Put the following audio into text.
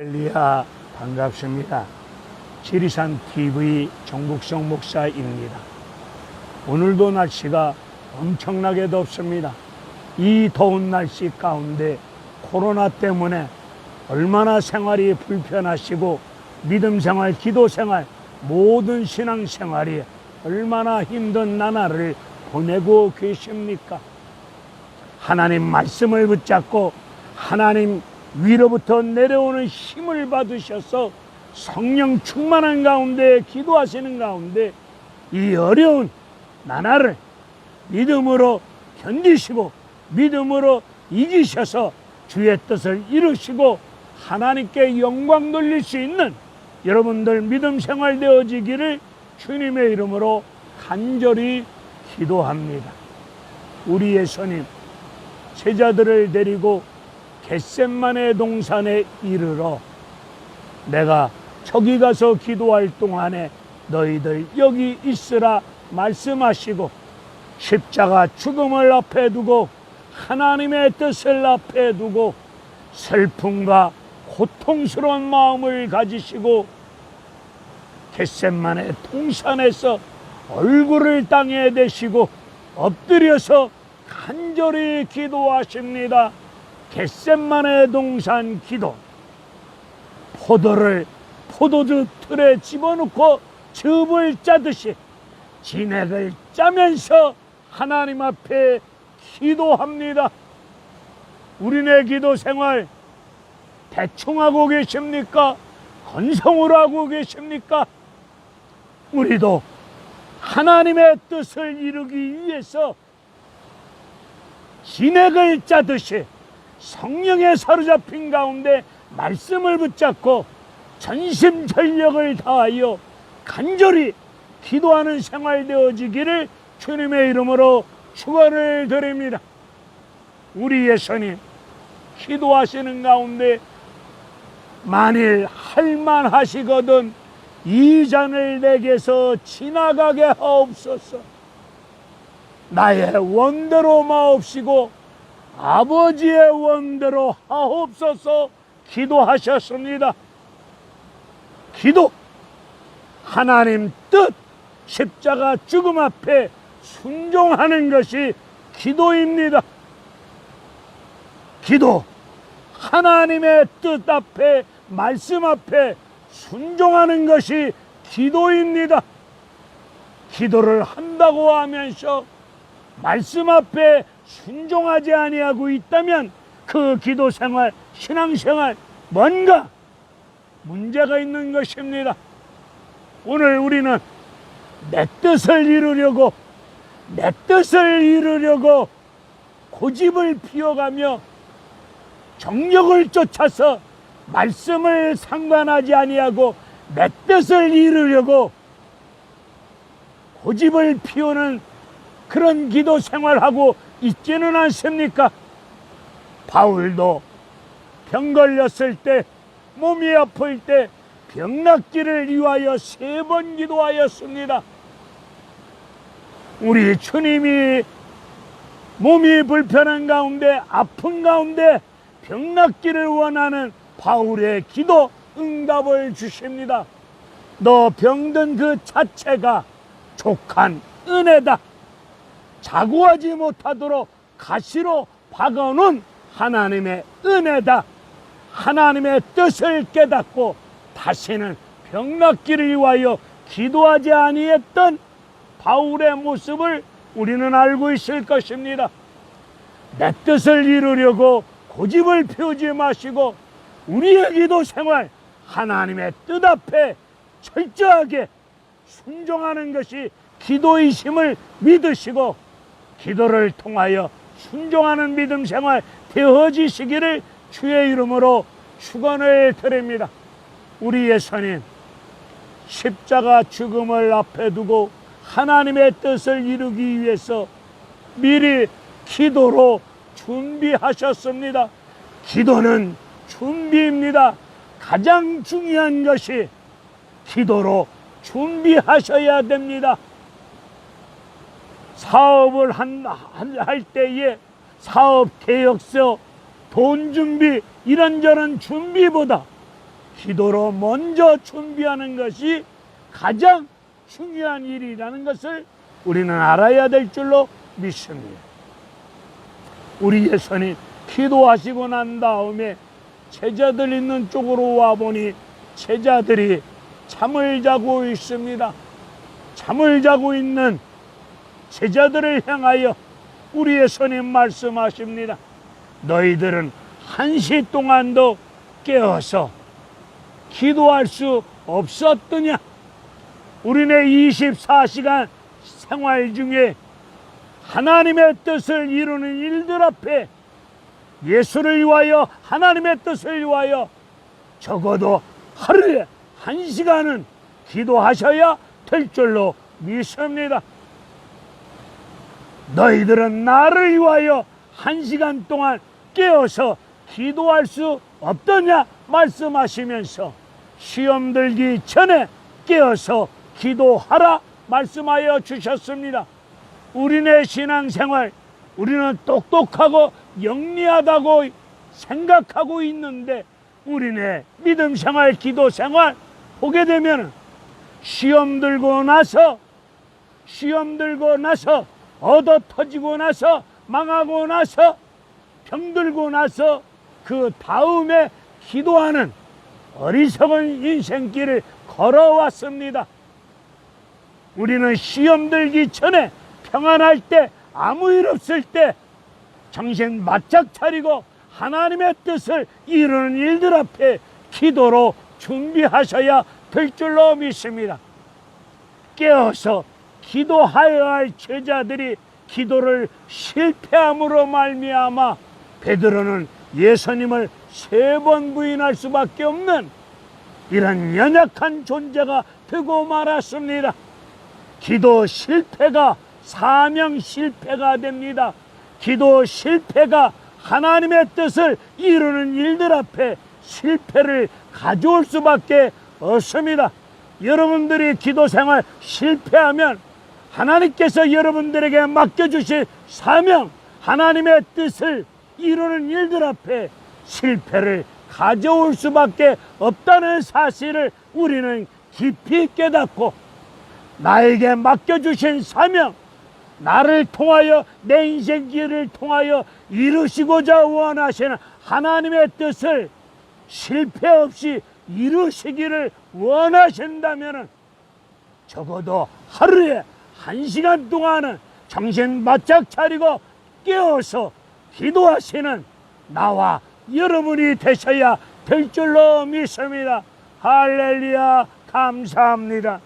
할렐루야 반갑습니다. 지리산 TV 정국성 목사입니다. 오늘도 날씨가 엄청나게 덥습니다. 이 더운 날씨 가운데 코로나 때문에 얼마나 생활이 불편하시고 믿음 생활, 기도 생활, 모든 신앙 생활이 얼마나 힘든 나날을 보내고 계십니까? 하나님 말씀을 붙잡고 하나님 위로부터 내려오는 힘을 받으셔서 성령 충만한 가운데 기도하시는 가운데 이 어려운 나날을 믿음으로 견디시고 믿음으로 이기셔서 주의 뜻을 이루시고 하나님께 영광 돌릴 수 있는 여러분들 믿음 생활 되어지기를 주님의 이름으로 간절히 기도합니다. 우리의 선임 제자들을 데리고 겟셋만의 동산에 이르러 내가 저기 가서 기도할 동안에 너희들 여기 있으라 말씀하시고 십자가 죽음을 앞에 두고 하나님의 뜻을 앞에 두고 슬픔과 고통스러운 마음을 가지시고 겟셋만의 동산에서 얼굴을 땅에 대시고 엎드려서 간절히 기도하십니다. 겟셋만의 동산 기도. 포도를 포도주 틀에 집어넣고 즙을 짜듯이 진액을 짜면서 하나님 앞에 기도합니다. 우리네 기도 생활 대충 하고 계십니까? 건성으로 하고 계십니까? 우리도 하나님의 뜻을 이루기 위해서 진액을 짜듯이 성령에 사로잡힌 가운데 말씀을 붙잡고 전심전력을 다하여 간절히 기도하는 생활 되어지기를 주님의 이름으로 축원을 드립니다. 우리 예수님 기도하시는 가운데 만일 할만하시거든 이 잔을 내게서 지나가게 하옵소서. 나의 원대로 마옵시고 아버지의 원대로 하옵소서 기도하셨습니다. 기도 하나님 뜻 십자가 죽음 앞에 순종하는 것이 기도입니다. 기도 하나님의 뜻 앞에 말씀 앞에 순종하는 것이 기도입니다. 기도를 한다고 하면서 말씀 앞에 순종하지 아니하고 있다면 그 기도 생활, 신앙 생활 뭔가 문제가 있는 것입니다. 오늘 우리는 내 뜻을 이루려고 내 뜻을 이루려고 고집을 피워가며 정력을 쫓아서 말씀을 상관하지 아니하고 내 뜻을 이루려고 고집을 피우는 그런 기도 생활하고 있지는 않습니까? 바울도 병 걸렸을 때 몸이 아플 때 병낫기를 위하여 세 번 기도하였습니다. 우리 주님이 몸이 불편한 가운데 아픈 가운데 병낫기를 원하는 바울의 기도 응답을 주십니다. 너 병든 그 자체가 족한 은혜다. 자고하지 못하도록 가시로 박아놓은 하나님의 은혜다. 하나님의 뜻을 깨닫고 다시는 병낫기를 위하여 기도하지 아니했던 바울의 모습을 우리는 알고 있을 것입니다. 내 뜻을 이루려고 고집을 피우지 마시고 우리의 기도 생활 하나님의 뜻 앞에 철저하게 순종하는 것이 기도의심을 믿으시고 기도를 통하여 순종하는 믿음 생활 되어지시기를 주의 이름으로 축원을 드립니다. 우리 예수님 십자가 죽음을 앞에 두고 하나님의 뜻을 이루기 위해서 미리 기도로 준비하셨습니다. 기도는 준비입니다. 가장 중요한 것이 기도로 준비하셔야 됩니다. 사업을 한, 한- 할 때에 사업 계획서, 돈 준비, 이런저런 준비보다 기도로 먼저 준비하는 것이 가장 중요한 일이라는 것을 우리는 알아야 될 줄로 믿습니다. 우리 예수님 기도하시고 난 다음에 제자들 있는 쪽으로 와 보니 제자들이 잠을 자고 있습니다. 잠을 자고 있는 제자들을 향하여 우리 예수님 말씀하십니다. 너희들은 한 시 동안도 깨어서 기도할 수 없었더냐? 우리네 24시간 생활 중에 하나님의 뜻을 이루는 일들 앞에 예수를 위하여 하나님의 뜻을 위하여 적어도 하루에 한 시간은 기도하셔야 될 줄로 믿습니다. 너희들은 나를 위하여 한 시간 동안 깨어서 기도할 수 없더냐 말씀하시면서 시험 들기 전에 깨어서 기도하라 말씀하여 주셨습니다. 우리네 신앙생활 우리는 똑똑하고 영리하다고 생각하고 있는데 우리네 믿음 생활, 기도 생활 보게 되면 시험 들고 나서 시험 들고 나서 얻어 터지고 나서 망하고 나서 병들고 나서 그 다음에 기도하는 어리석은 인생길을 걸어왔습니다. 우리는 시험 들기 전에 평안할 때 아무 일 없을 때 정신 바짝 차리고 하나님의 뜻을 이루는 일들 앞에 기도로 준비하셔야 될 줄로 믿습니다. 깨어서 기도하여야 할 제자들이 기도를 실패함으로 말미암아 베드로는 예수님을 세 번 부인할 수밖에 없는 이런 연약한 존재가 되고 말았습니다. 기도 실패가 사명 실패가 됩니다. 기도 실패가 하나님의 뜻을 이루는 일들 앞에 실패를 가져올 수밖에 없습니다. 여러분들이 기도 생활 실패하면 하나님께서 여러분들에게 맡겨주신 사명, 하나님의 뜻을 이루는 일들 앞에 실패를 가져올 수밖에 없다는 사실을 우리는 깊이 깨닫고 나에게 맡겨주신 사명, 나를 통하여 내 인생 길을 통하여 이루시고자 원하시는 하나님의 뜻을 실패 없이 이루시기를 원하신다면 적어도 하루에 한 시간 동안은 정신 바짝 차리고 깨어서 기도하시는 나와 여러분이 되셔야 될 줄로 믿습니다. 할렐루야 감사합니다.